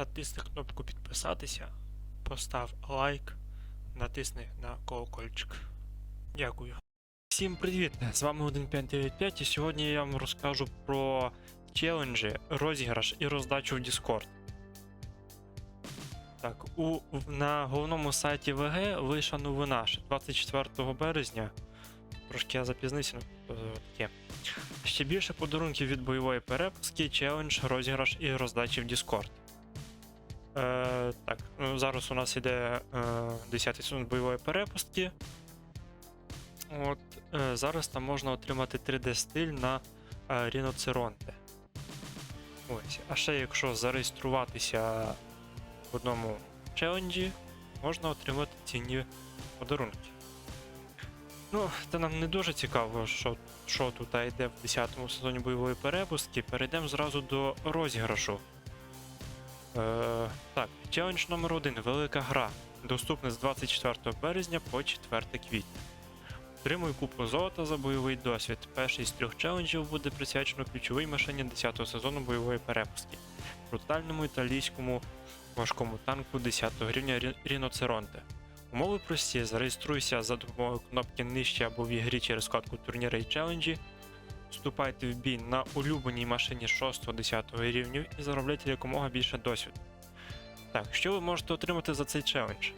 натисни кнопку підписатися, постав лайк, натисни на колокольчик. Дякую. Всім привіт! З вами 1595 і сьогодні я вам розкажу про челенджі, розіграш і роздачу в Discord. Так, у, на головному сайті ВГ вийшла новина ще 24 березня. Трошки я запізнився, ну е, таке. Ще більше подарунків від бойової перепуски, челендж, розіграш і роздачі в Discord. Е, так, ну, зараз у нас іде е, 10 сезон бойової перепустки. От, е, зараз там можна отримати 3D-стиль на е, Ріноцеронте. Ось. А ще якщо зареєструватися в одному челенджі, можна отримати цінні подарунки. Ну, це нам не дуже цікаво, що, що тут йде в 10 сезоні бойової перепустки. Перейдемо зразу до розіграшу. Е, так, челендж номер 1 Велика гра. Доступна з 24 березня по 4 квітня. Отримуй купу золота за бойовий досвід. Перший з трьох челенджів буде присвячено ключовій машині 10-го сезону бойової перепустки. Брутальному італійському важкому танку 10-го рівня Ріноцеронте. Умови прості, зареєструйся за допомогою кнопки нижче або в ігрі через вкладку турніри і челенджі. Вступайте в бій на улюбленій машині 6-10 рівнів і заробляйте якомога більше досвіду. Так, що ви можете отримати за цей челендж?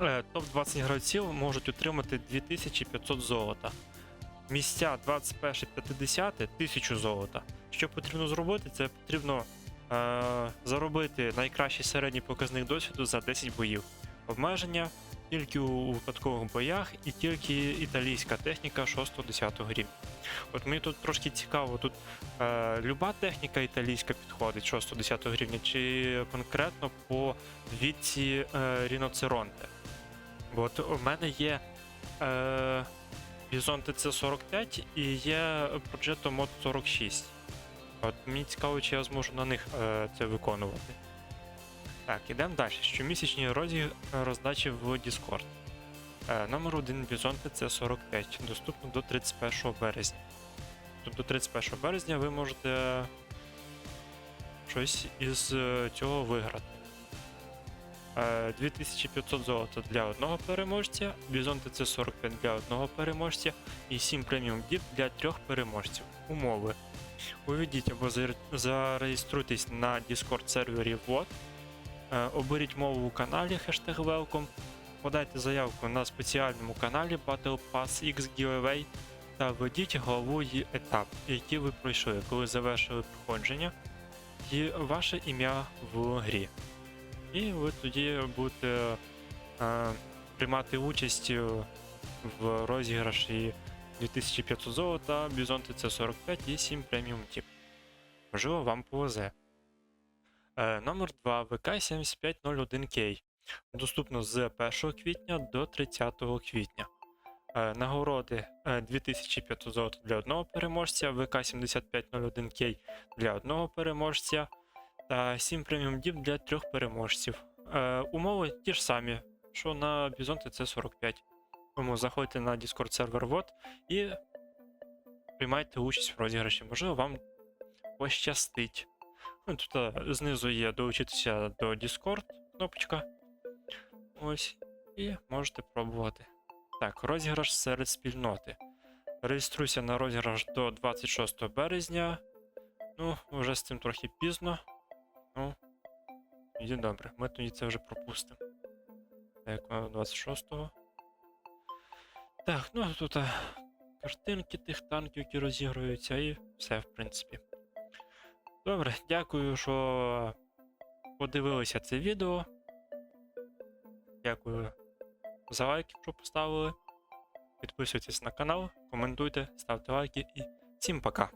Е, Топ-20 гравців можуть отримати 2500 золота. Місця 21-50 1000 золота. Що потрібно зробити? Це потрібно е, заробити найкращий середній показник досвіду за 10 боїв. Обмеження тільки у випадкових боях і тільки італійська техніка 6-10 рівня. От мені тут трошки цікаво, тут е, люба техніка італійська підходить 6-10 рівня, чи конкретно по віці е, Ріноцеронте. Бо от у мене є е, Bison TC45 і є Progetto Mod 46. От мені цікаво, чи я зможу на них е, це виконувати. Так, ідемо далі. Щомісячні розі... роздачі в Discord. Е, номер 1 Bison TC45. Доступно до 31 березня. Тобто до 31 березня ви можете щось із е, цього виграти. Е, 2500 золота для одного переможця, Bison TC45 для одного переможця і 7 преміум діп для трьох переможців. Умови. Уведіть або зареєструйтесь на Discord сервері WOT, Е, Оберіть мову у каналі хештег Welcome, подайте заявку на спеціальному каналі Battle Pass X Giveaway та введіть голову і етап, який ви пройшли, коли завершили проходження, і ваше ім'я в грі. І ви тоді будете е, приймати участь е, в розіграші 2500 золота, Bison TC45 і 7 преміум тіп. Можливо, вам повезе. Е, Номер 2 ВК7501К. Доступно з 1 квітня до 30 квітня. Е, Нагороди е, 2500 золота для одного переможця, ВК7501К для одного переможця та 7 преміум діб для трьох переможців. Е, Умови ті ж самі, що на Bison TC45. Тому заходьте на Discord сервер VOD і приймайте участь в розіграші. Можливо, вам пощастить. Тут знизу є долучитися до Discord кнопочка. Ось. І можете пробувати. Так, розіграш серед спільноти. Реєструйся на розіграш до 26 березня. Ну, вже з цим трохи пізно. Ну, тоді добре, ми тоді це вже пропустимо. Так, а, 26-го. Так, ну тут а, картинки тих танків, які розігруються, і все, в принципі. Добре, дякую, що подивилися це відео. Дякую за лайки, що поставили. Підписуйтесь на канал, коментуйте, ставте лайки і всім пока.